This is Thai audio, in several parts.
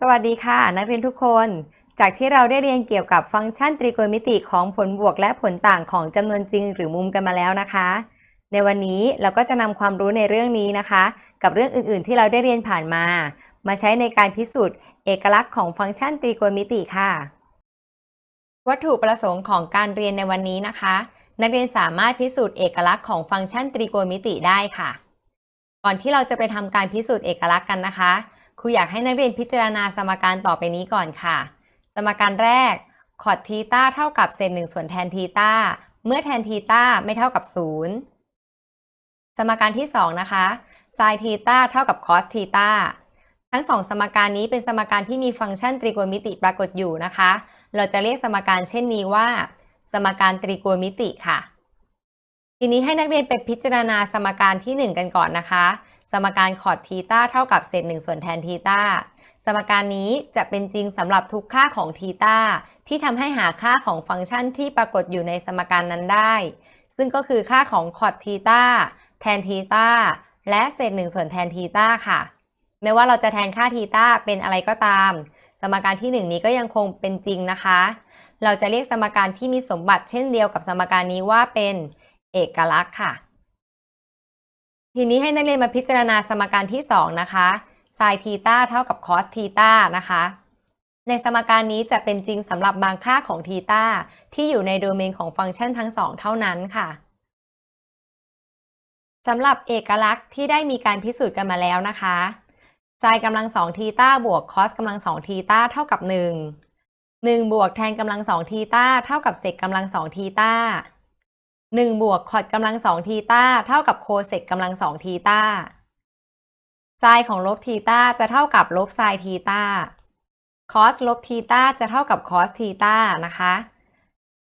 สวัสดีค่ะ นักเรียนทุกคน จากที่เราได้เรียนเกี่ยวกับฟังก์ชันตรีโกณมิติของผลบวกและผลต่างของจำนวนจริงหรือมุมกันมาแล้วนะคะ ในวันนี้เราก็จะนำความรู้ในเรื่องนี้นะคะ กับเรื่องอื่นๆ ที่เราได้เรียนผ่านมา มาใช้ในการพิสูจน์เอกลักษณ์ของฟังก์ชันตรีโกณมิติค่ะ วัตถุประสงค์ของการเรียนในวันนี้นะคะ นักเรียนสามารถพิสูจน์เอกลักษณ์ของฟังก์ชันตรีโกณมิติได้ค่ะ ก่อนที่เราจะไปทำการพิสูจน์เอกลักษณ์กันนะคะ ครูอยากให้นักเรียนพิจารณาสมการต่อไปนี้ก่อนค่ะ สมการแรกคอ t ทีตาเท่ากับเศษหนึ่งส่วนแทนทีตาเมื่อแทนทีตาไม่เท่ากับ 0 สมการที่ 2 นะคะ sin ทีตาเท่ากับ cos ทีตาทั้งสองสมการนี้เป็นสมการที่มีฟังก์ชันตรีโกณมิติปรากฏอยู่นะคะ เราจะเรียกสมการเช่นนี้ว่า สมการตรีโกณมิติค่ะ ทีนี้ให้นักเรียนไปพิจารณาสมการที่ 1 กันก่อนนะคะ สมการคอ t ทีตาเท่ากับเศษ1ส่วนแทนทีตาสมการนี้จะเป็นจริงสำหรับทุกค่าของทีตาที่ทำให้หาค่าของฟังก์ชันที่ปรากฏอยู่ในสมการนั้นได้ ซึ่งก็คือค่าของคอ t ทีตาแทนทีตาและเศษ1ส่วนแทนทีตาค่ะ ไม่ว่าเราจะแทนค่าทีตาเป็นอะไรก็ตาม สมการที่ 1 นี้ก็ยังคงเป็นจริงนะคะ เราจะเรียกสมการที่มีสมบัติเช่นเดียวกับสมการนี้ว่าเป็นเอกลักษณ์ค่ะ ทีนี้ให้นักเรียนมาพิจารณาสมการที่ 2 นะคะ sin ทีตาเท่ากับ cos ทีตานะคะ ในสมการนี้จะเป็นจริงสำหรับบางค่าของทีตาที่อยู่ในโดเมนของฟังก์ชันทั้งสองเท่านั้นค่ะสำหรับเอกลักษณ์ที่ได้มีการพิสูจน์กันมาแล้วนะคะ sin กำลังสองทีตาบวก cos กำลังสองทีตาเท่ากับ 1 1 บวกแทนกำลังสองทีตาเท่ากับเศษกำลังสองทีตา 1 บวกคอดกำลังสองทีตาเท่ากับโคเซกกำลังสองทีตาไซน์ของลบทีตาจะเท่ากับลบไซน์ทีตาคอสลบทีตาจะเท่ากับคอสทีตานะคะ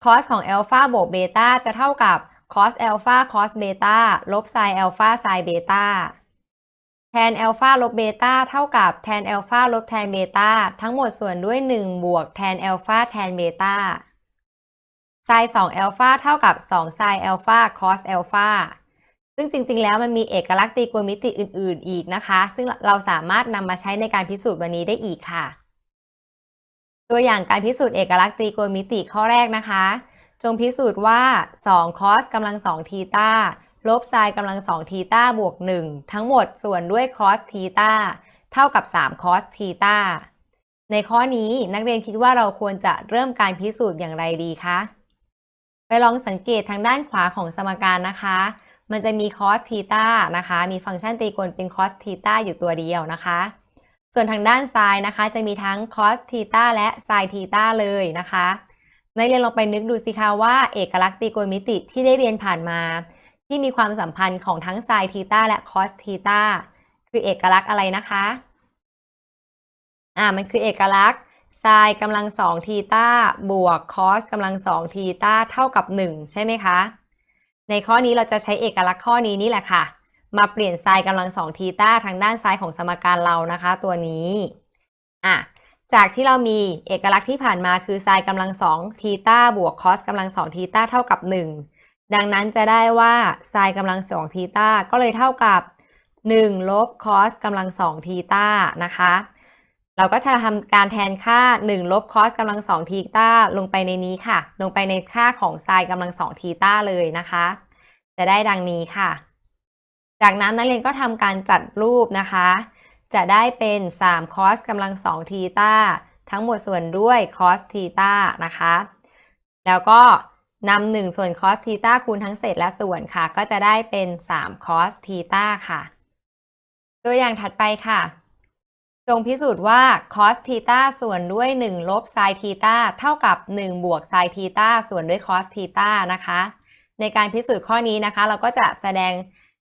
คอสของอัลฟาบวกเบต้าจะเท่ากับคอสอัลฟาคอสเบต้าลบไซน์อัลฟาไซน์เบต้าแทนอัลฟาลบเบต้าเท่ากับแทนอัลฟาลบแทนเบต้าทั้งหมดส่วนด้วย 1 บวกแทนอัลฟาแทนเบต้า ไซน์2อัลฟาเท่ากับ2ไซน์อัลฟาคอสอัลฟาซึ่งจริง ๆ แล้วมันมีเอกลักษณ์ตรีโกณมิติอื่น ๆ อีกนะคะ ซึ่งเราสามารถนำมาใช้ในการพิสูจน์วันนี้ได้อีกค่ะ ตัวอย่างการพิสูจน์เอกลักษณ์ตรีโกณมิติข้อแรกนะคะ จงพิสูจน์ว่า2 cos กำลัง2ทีตาลบ sin กำลัง2ทีตาบวก 1 ทั้งหมดส่วนด้วย cos ทีตาเท่ากับ3 cos ทีตาในข้อนี้นักเรียนคิดว่าเราควรจะเริ่มการพิสูจน์อย่างไรดีคะ ไปลองสังเกตทางด้านขวาของสมการนะคะ มันจะมี cos ทีตานะคะ มีฟังก์ชันตรีโกณเป็น cos ทีตาอยู่ตัวเดียวนะคะ ส่วนทางด้านซ้ายนะคะ จะมีทั้ง cos ทีตาและ sin ทีตาเลยนะคะนักเรียนลองไปนึกดูสิคะว่าเอกลักษณ์ตรีโกณมิติที่ได้เรียนผ่านมา ที่มีความสัมพันธ์ของทั้ง sin ทีตาและ cos ทีตาคือเอกลักษณ์อะไรนะคะ อ่า มันคือเอกลักษณ์ sin กำลังสองทีตาบวก cos กำลังสองทีตาเท่ากับ 1 ใช่ไหมคะ ในข้อนี้เราจะใช้เอกลักษณ์ข้อนี้นี่แหละค่ะ มาเปลี่ยน sin กำลังสองทีตาทางด้านซ้ายของสมการเรานะคะ ตัวนี้อะจากที่เรามีเอกลักษณ์ที่ผ่านมาคือ sin กำลังสองทีตาบวก cos กำลังสองทีตาเท่ากับ 1 ดังนั้นจะได้ว่า sin กำลังสองทีตาก็เลยเท่ากับ1ลบ cos กำลังสองทีตานะคะ เราก็จะทำการแทนค่า 1 ลบ cos กำลัง2ทีตาลงไปในนี้ค่ะ ลงไปในค่าของ sin กำลัง2ทีตาเลยนะคะ จะได้ดังนี้ค่ะ จากนั้นนักเรียนก็ทำการจัดรูปนะคะ จะได้เป็น3 cos กำลัง2ทีตาทั้งหมดส่วนด้วย cos ทีตานะคะ แล้วก็นำ1ส่วน cos ทีตาคูณทั้งเศษและส่วนค่ะ ก็จะได้เป็น3 cos ทีตาค่ะ ตัวอย่างถัดไปค่ะ จงพิสูจน์ว่า cos ทีตาส่วนด้วย 1 ลบ sin ทีตาเท่ากับ 1 บวก sin ทีตาส่วนด้วย cos ทีตานะคะ ในการพิสูจน์ข้อนี้นะคะ เราก็จะแสดง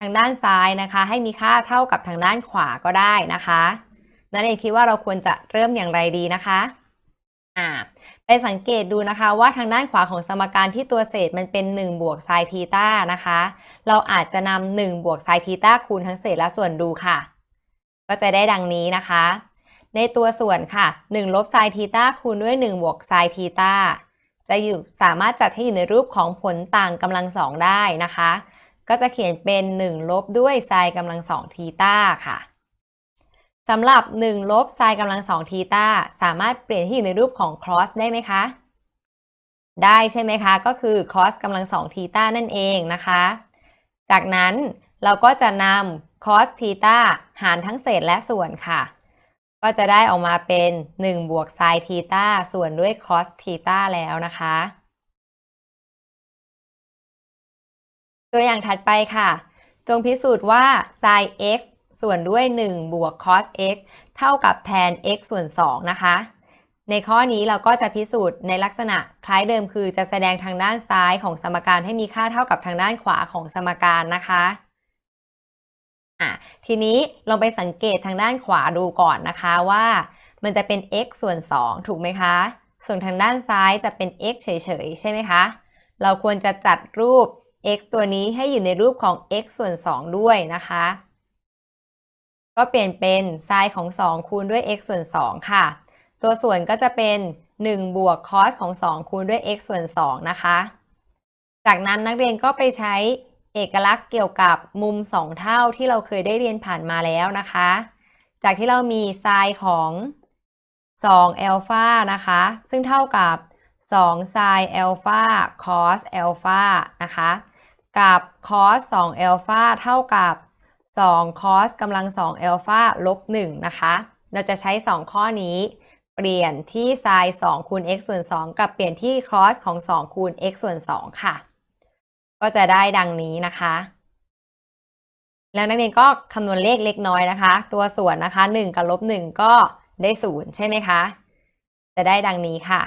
ทางด้านซ้ายนะคะ ให้มีค่าเท่ากับทางด้านขวาก็ได้นะคะนั่นเองคิดว่าเราควรจะเริ่มอย่างไรดีนะคะอ่าไปสังเกตดูนะคะว่าทางด้านขวาของสมการที่ตัวเศษมันเป็น 1 บวก sin ทีตานะคะ เราอาจจะนำ1บวก sin ทีตาคูณทั้งเศษและส่วนดูค่ะ ก็จะได้ดังนี้นะคะ ในตัวส่วนค่ะ1ลบไซน์ทีตาคูณด้วย1บวกไซน์ทีตาจะอยู่สามารถจัดให้อยู่ในรูปของผลต่างกำลังสองได้นะคะ ก็จะเขียนเป็น 1 ลบด้วยไซน์กำลังสองทีตาค่ะสำหรับ 1 ลบไซน์กำลัง2ทีตาสามารถเปลี่ยนให้อยู่ในรูปของ cos ได้ไหมคะ ได้ใช่ไหมคะ ก็คือ cos กำลัง2ทีตานั่นเองนะคะ จากนั้นเราก็จะนำ cos ทีตาหารทั้งเศษและส่วนค่ะ ก็จะได้ออกมาเป็น 1 บวกไซน์ทีตาส่วนด้วย cos ทีตาแล้วนะคะ ตัวอย่างถัดไปค่ะ จงพิสูจน์ว่า sin x ส่วนด้วย 1 บวก cos x เท่ากับแทน x ส่วน 2 นะคะ ในข้อนี้เราก็จะพิสูจน์ในลักษณะคล้ายเดิมคือจะแสดงทางด้านซ้ายของสมการให้มีค่าเท่ากับทางด้านขวาของสมการนะคะ อะทีนี้ลองไปสังเกตทางด้านขวาดูก่อนนะคะว่ามันจะเป็น x ส่วน 2 ถูกไหมคะ ส่วนทางด้านซ้ายจะเป็น x เฉยๆ ใช่ไหมคะ เราควรจะจัดรูป x ตัวนี้ให้อยู่ในรูปของ x ส่วน 2 ด้วยนะคะ ก็เปลี่ยนเป็นไซน์ของ 2 คูณด้วย x ส่วน 2 ค่ะ ตัวส่วนก็จะเป็น 1 บวก cos ของ 2 คูณด้วย x ส่วน 2 นะคะ จากนั้นนักเรียนก็ไปใช้ เอกลักษณ์เกี่ยวกับมุม2เท่าที่เราเคยได้เรียนผ่านมาแล้วนะคะ จากที่เรามีไซน์ของ2อัลฟานะคะ ซึ่งเท่ากับ2 sin อัลฟา cos อัลฟานะคะ กับ cos 2อัลฟาเท่ากับ2 cos กำลัง2อัลฟาลบ1นะคะ เราจะใช้ 2 ข้อนี้ เปลี่ยนที่ sin 2คูณ x ส่วน 2 กับเปลี่ยนที่ cos ของ 2 คูณ x ส่วน 2 ค่ะ ก็จะได้ดังนี้นะคะ แล้วนักเรียนก็คำนวณเลขเล็กน้อยนะคะ ตัวส่วนนะคะ 1 กับลบ1ก็ได้ 0 ใช่ไหมคะ จะได้ดังนี้ค่ะ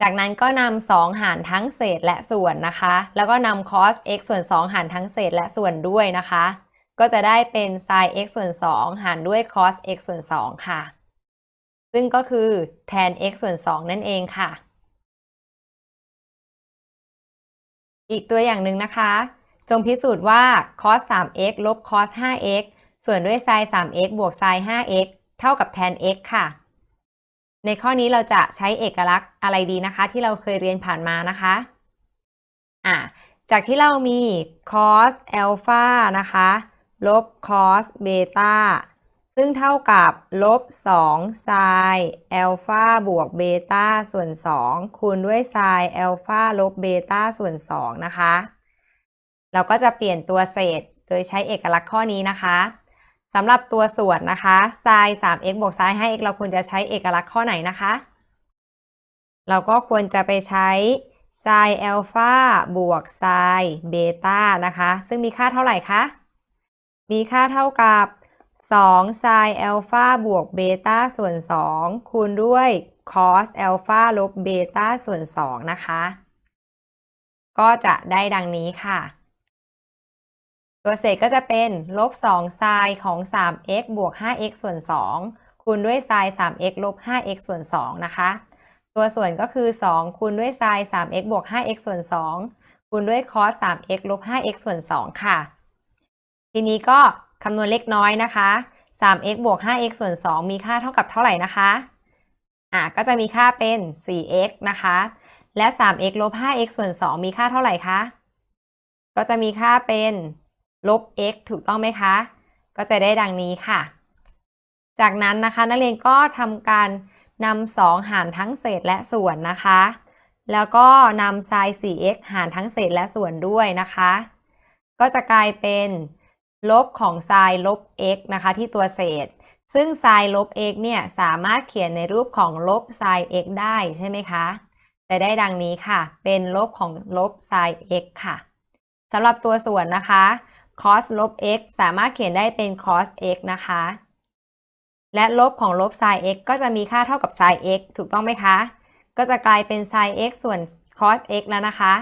จากนั้นก็นำ2หารทั้งเศษและส่วนนะคะ แล้วก็นำ cos x ส่วน 2 หารทั้งเศษและส่วนด้วยนะคะ ก็จะได้เป็น sin x ส่วน 2 หารด้วย cos x ส่วน 2 ค่ะ ซึ่งก็คือแทน x ส่วน 2 นั่นเองค่ะ อีกตัวอย่างหนึ่งนะคะ จงพิสูจน์ว่า cos 3x ลบ cos 5x ส่วนด้วย sin 3x บวก sin 5x เท่ากับแทน x ค่ะ ในข้อนี้เราจะใช้เอกลักษณ์อะไรดีนะคะ ที่เราเคยเรียนผ่านมานะคะอะจากที่เรามี cos alpha นะคะ ลบ cos beta ซึ่งเท่ากับลบ2 sin alpha บวก beta ส่วน 2 คูณด้วย sin alpha ลบ beta ส่วน 2 นะคะ เราก็จะเปลี่ยนตัวเศษโดยใช้เอกลักษณ์ข้อนี้นะคะสำหรับตัวส่วนนะคะ sin 3x บวก sin 5x เราควรจะใช้เอกลักษณ์ข้อไหนนะคะ เราก็ควรจะไปใช้ sin alpha บวก sin beta นะคะ ซึ่งมีค่าเท่าไหร่คะ มีค่าเท่ากับ 2 sin alpha บวก beta ส่วน 2 คูณด้วย cos alpha ลบ beta ส่วน 2 นะคะ ก็จะได้ดังนี้ค่ะ ตัวเศษก็จะเป็นลบ2 sin ของ 3x บวก 5x ส่วน 2 คูณด้วย sin 3x ลบ 5x ส่วน 2 นะคะ ตัวส่วนก็คือ 2 คูณด้วย sin 3x บวก 5x ส่วน 2 คูณด้วย cos 3x ลบ 5x ส่วน 2 ค่ะ ทีนี้ก็ คำนวณเล็กน้อยนะคะ 3x บวก 5x ส่วน 2 มีค่าเท่ากับเท่าไหร่นะคะ อะ ก็จะมีค่าเป็น 4x นะคะ และ 3x ลบ 5x ส่วน 2 มีค่าเท่าไหร่คะ ก็จะมีค่าเป็นลบ x ถูกต้องไหมคะ ก็จะได้ดังนี้ค่ะ จากนั้นนะคะนักเรียนก็ทำการนำ2หารทั้งเศษและส่วนนะคะ แล้วก็นำ sin 4x หารทั้งเศษและส่วนด้วยนะคะ ก็จะกลายเป็น ลบของ sin ลบ x นะคะที่ตัวเศษ ซึ่ง sin ลบ x เนี่ยสามารถเขียนในรูปของลบ sin x ได้ใช่ไหมคะจะได้ดังนี้ค่ะ เป็นลบของลบ sin x ค่ะสำหรับตัวส่วนนะคะ cos ลบ x สามารถเขียนได้เป็น cos x นะคะ และลบของลบ sin x ก็จะมีค่าเท่ากับ sin x ถูกต้องไหมคะ ก็จะกลายเป็น sin x ส่วน cos x แล้วนะคะ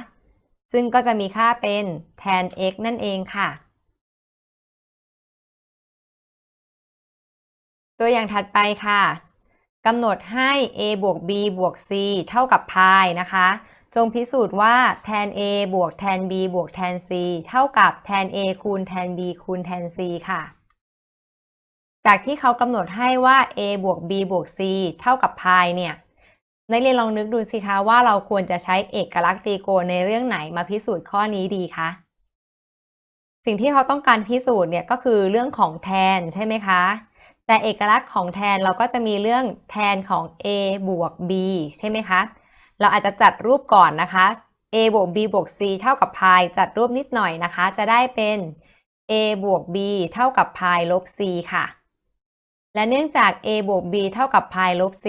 ซึ่งก็จะมีค่าเป็นแทน x นั่นเองค่ะ ตัวอย่างถัดไปค่ะกำหนดให้ a บวก b บวก c เท่ากับพายนะคะ จงพิสูจน์ว่าแทน a บวกแทน b บวกแทน c เท่ากับแทน a คูณแทน b คูณแทน c ค่ะ จากที่เขากำหนดให้ว่า a บวก b บวก c เท่ากับพายเนี่ยนักเรียนลองนึกดูสิคะว่าเราควรจะใช้เอกลักษณ์ตรีโกณในเรื่องไหนมาพิสูจน์ข้อนี้ดีคะสิ่งที่เขาต้องการพิสูจน์เนี่ยก็คือเรื่องของแทนใช่ไหมคะ แต่เอกลักษณ์ของแทนเราก็จะมีเรื่องแทนของ a บวก b ใช่ไหมคะ เราอาจจะจัดรูปก่อนนะคะ a บวก b บวก c เท่ากับพายจัดรูปนิดหน่อยนะคะ จะได้เป็น a บวก b เท่ากับพายลบ c ค่ะ และเนื่องจาก a บวก b เท่ากับพายลบ c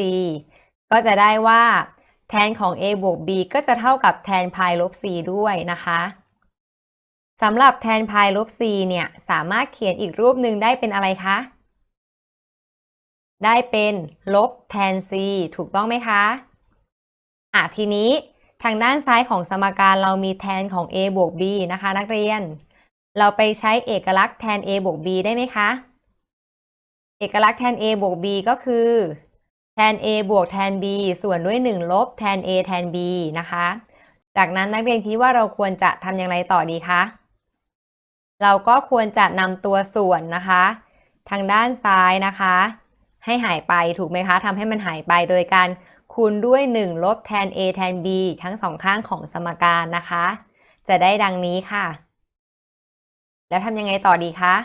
ก็จะได้ว่าแทนของ a บวก b ก็จะเท่ากับแทนพายลบ c ด้วยนะคะสำหรับแทนพายลบ c เนี่ย สามารถเขียนอีกรูปหนึ่งได้เป็นอะไรคะ ได้เป็นลบแทน c ถูกต้องไหมคะอะทีนี้ทางด้านซ้ายของสมการเรามีแทนของ a บวก b นะคะ นักเรียน เราไปใช้เอกลักษณ์แทน a บวก b ได้ไหมคะ เอกลักษณ์แทน a บวก b ก็คือแทน a บวกแทน b ส่วนด้วย 1 ลบแทน a แทน b นะคะ จากนั้นนักเรียนคิดว่าเราควรจะทำอย่างไรต่อดีคะ เราก็ควรจะนำตัวส่วนนะคะ ทางด้านซ้ายนะคะ ให้หายไปถูกไหมคะทำให้มันหายไปโดยการคูณด้วย 1 ลบแทน a แทน b ทั้งสองข้างของสมการนะคะ จะได้ดังนี้ค่ะ แล้วทำยังไงต่อดีคะ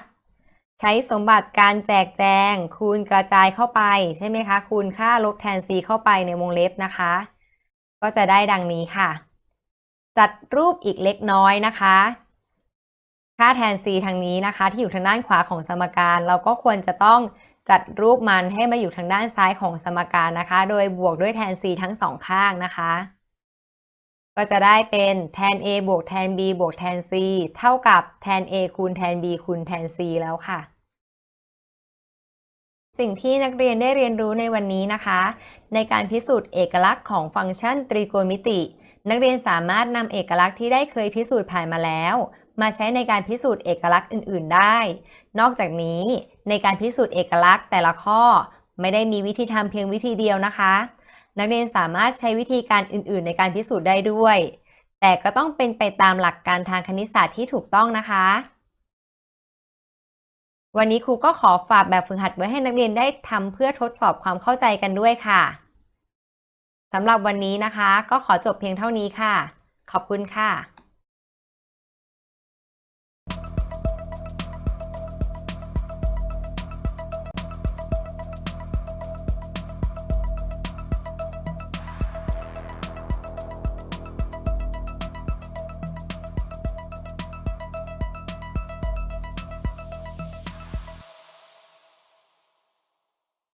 ใช้สมบัติการแจกแจง คูณกระจายเข้าไปใช่ไหมคะ คูณค่าลบแทน c เข้าไปในวงเล็บนะคะ ก็จะได้ดังนี้ค่ะ จัดรูปอีกเล็กน้อยนะคะ ค่าแทน c ทางนี้นะคะ ที่อยู่ทางด้านขวาของสมการ เราก็ควรจะต้อง จัดรูปมันให้มาอยู่ทางด้านซ้ายของสมการนะคะ โดยบวกด้วยแทน c ทั้งสองข้างนะคะ ก็จะได้เป็นแทน a บวกแทน b บวกแทน c เท่ากับแทน a คูณแทน b คูณแทน c แล้วค่ะ สิ่งที่นักเรียนได้เรียนรู้ในวันนี้นะคะ ในการพิสูจน์เอกลักษณ์ของฟังก์ชันตรีโกณมิติ นักเรียนสามารถนำเอกลักษณ์ที่ได้เคยพิสูจน์ผ่านมาแล้ว มาใช้ในการพิสูจน์เอกลักษณ์อื่น ๆ ได้ นอกจากนี้ในการพิสูจน์เอกลักษณ์แต่ละข้อ ไม่ได้มีวิธีทำเพียงวิธีเดียวนะคะ นักเรียนสามารถใช้วิธีการอื่น ๆ ในการพิสูจน์ได้ด้วย แต่ก็ต้องเป็นไปตามหลักการทางคณิตศาสตร์ที่ถูกต้องนะคะ วันนี้ครูก็ขอฝากแบบฝึกหัดไว้ให้นักเรียนได้ทำเพื่อทดสอบความเข้าใจกันด้วยค่ะสำหรับวันนี้นะคะ ก็ขอจบเพียงเท่านี้ค่ะ ขอบคุณค่ะ